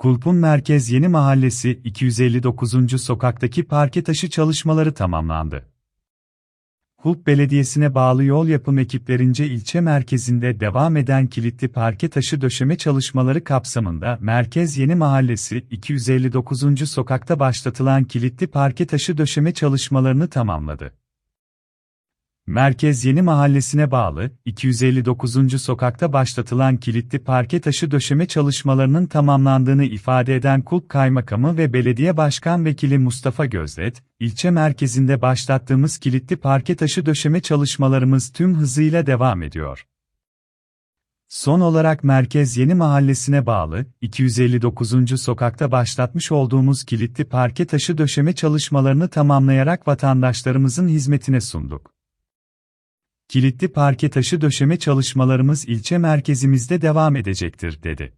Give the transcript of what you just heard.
Kulp'un Merkez Yeni Mahallesi 259. sokaktaki parke taşı çalışmaları tamamlandı. Kulp Belediyesi'ne bağlı yol yapım ekiplerince ilçe merkezinde devam eden kilitli parke taşı döşeme çalışmaları kapsamında Merkez Yeni Mahallesi 259. sokakta başlatılan kilitli parke taşı döşeme çalışmalarını tamamladı. Merkez Yeni Mahallesi'ne bağlı 259. sokakta başlatılan kilitli parke taşı döşeme çalışmalarının tamamlandığını ifade eden Kulp Kaymakamı ve Belediye Başkan Vekili Mustafa Gözlet, ilçe merkezinde başlattığımız kilitli parke taşı döşeme çalışmalarımız tüm hızıyla devam ediyor. Son olarak Merkez Yeni Mahallesi'ne bağlı 259. sokakta başlatmış olduğumuz kilitli parke taşı döşeme çalışmalarını tamamlayarak vatandaşlarımızın hizmetine sunduk. Kilitli parke taşı döşeme çalışmalarımız ilçe merkezimizde devam edecektir, dedi.